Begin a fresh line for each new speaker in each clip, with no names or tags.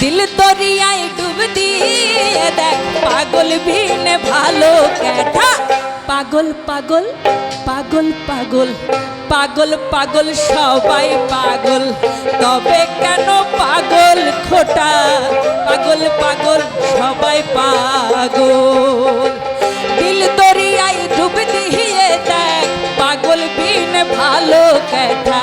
দিল দরিয়ায় ডুব দিয়ে দেখ পাগল বিন ভালো ক্যাঠা পাগল পাগল পাগল পাগল পাগল পাগল সবাই পাগল। তবে কেন পাগল খোটা? পাগল পাগল সবাই পাগল। দিল দরিয়ায় ডুব দিয়ে দেখ পাগল বিন ভালো ক্যাঠা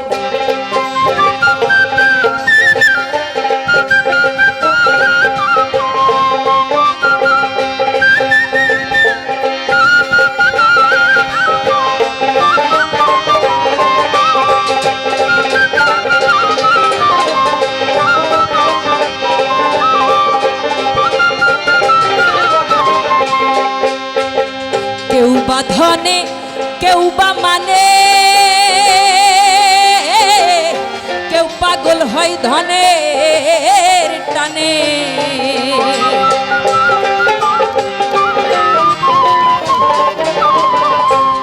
ধনে কেউ বা মানে। কেউ পাগল হয় ধনের টানে।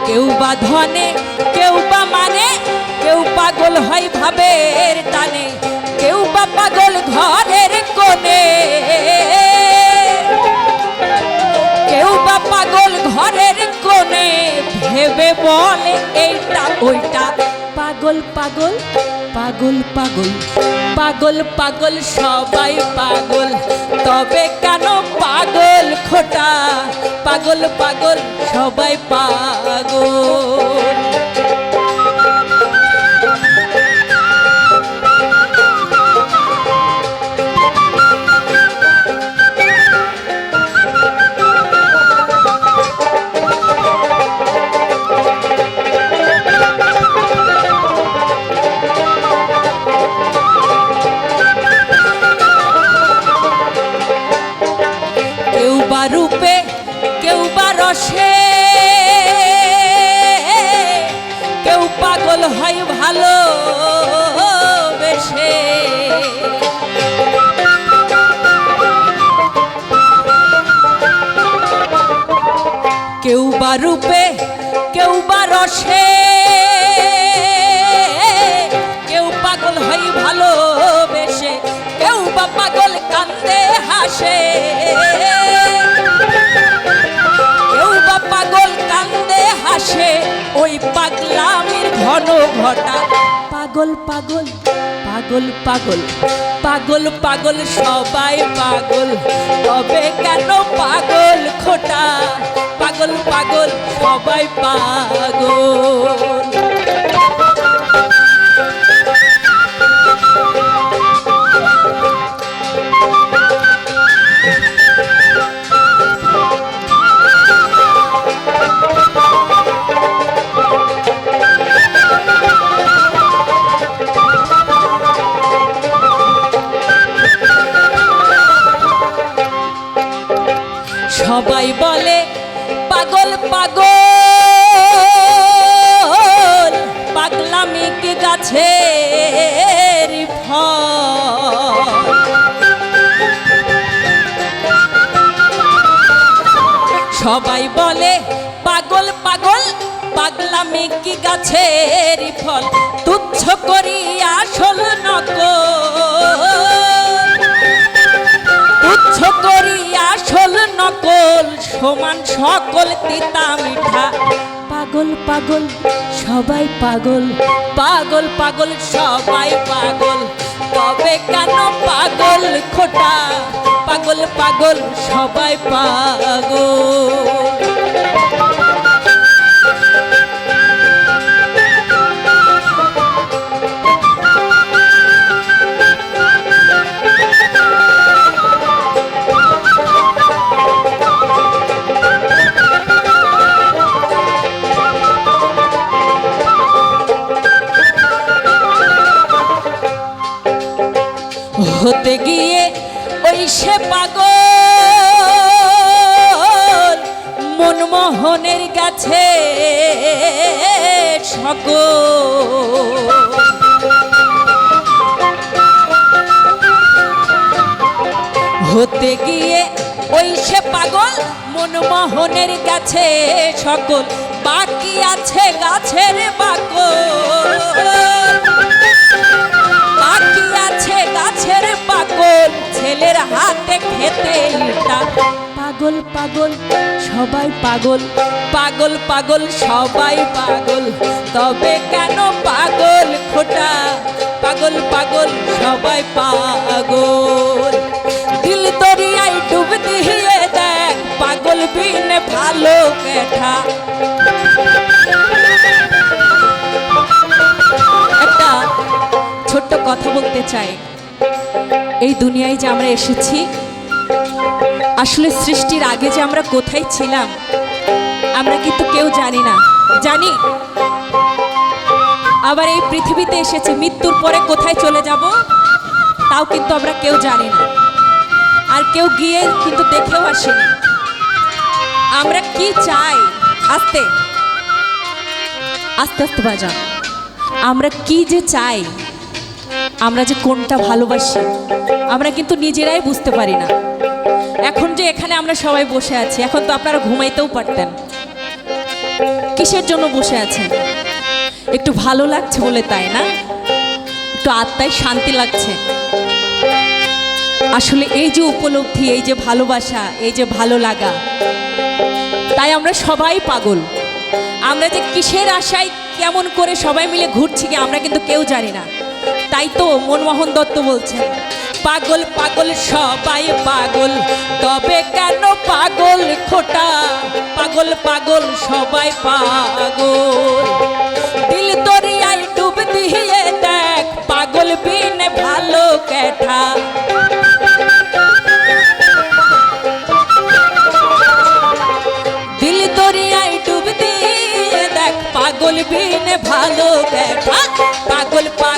কেউ বা ধনে, কেউ বা মানে কেউ পাগল হয় ভাবের টানে। ভেবে বলে এইটা, ওইটা। পাগল পাগল পাগল পাগল পাগল পাগল, সবাই পাগল। তবে কেন পাগল খোটা? পাগল পাগল, সবাই পাগল। রূপে কেউ বা রসে। কেউ পাগল হয় ভালো বেশে কেউ বা রূপে, কেউ বা রসে। কেউ পাগল হয় ভালো বেশে কেউ বা পাগল কান্দে হাসে। হাসে ওই পাগলামির ঘন ঘটা। পাগল পাগল পাগল পাগল পাগল পাগল, সবাই পাগল। তবে কেন পাগল খোটা? পাগল পাগল, সবাই পাগল। সবাই বলে, পাগল পাগল, পাগলামি কি গাছের ফল? সবাই বলে, পাগল পাগল, পাগলামি কি গাছের ফল? তুচ্ছ করি আসল নকল সমান সকল তিতা মিঠা। পাগল পাগল সবাই পাগল। পাগল পাগল সবাই পাগল। তবে কেন পাগল খোটা? পাগল পাগল সবাই পাগল। হতে গিয়ে ওই সে পাগল মনমোহনের কাছে সকল। হতে গিয়ে ওই সে পাগল মনমোহনের কাছে সকল। বাকি আছে গাছের বাকল। পাগল পাগল, সবাই পাগল। পাগল পাগল, সবাই পাগল। তবে কেন পাগল খোটা? পাগল পাগল, সবাই পাগল। দিল দরিয়ায় ডুব দিয়ে দেখ, পাগল বিন ভালো কেঠা একটা ছোট্ট কথা বলতে চাই। এই দুনিয়ায় যে আমরা এসেছি আসলে সৃষ্টির আগে যে আমরা কোথায় ছিলাম, আমরা কিন্তু কেউ জানি না। জানি? আবার এই পৃথিবীতে এসেছে, মৃত্যুর পরে কোথায় চলে যাব, তাও কিন্তু আমরা কেউ জানি না। আর কেউ গিয়ে কিন্তু দেখেও আসেনি। আমরা কি চাই? আস্তে। আস্তে আস্তে বাজা আমরা কি যে চাই? আমরা যে কোনটা ভালোবাসি? আমরা কিন্তু নিজেরাই বুঝতে পারি না। এখন যে এখানে আমরা সবাই বসে আছি, এখন তো আপনারা ঘুমাইতেও পারতেন। কিসের জন্য বসে আছেন? একটু ভালো লাগছে বলে তাই না? একটু আত্মায় শান্তি লাগছে। আসলে এই যে উপলব্ধি, এই যে ভালোবাসা, এই যে ভালো লাগা, তাই আমরা সবাই পাগল। আমরা যে কিসের আশায় কেমন করে সবাই মিলে ঘুরছি কি আমরা কিন্তু কেউ জানি না। তাই তো মনমোহন দত্ত বলছেন পাগল পাগল, সবাই পাগল। তবে কেন পাগল খোটা? পাগল পাগল, সবাই পাগল। দিল দরিয়ায় ডুব দিয়ে দেখ, পাগল বিন ভালো ক্যাঠা। দিল দরিয়ায় ডুব দিয়ে দেখ, পাগল বিন ভালো দেখা পাগল পাগল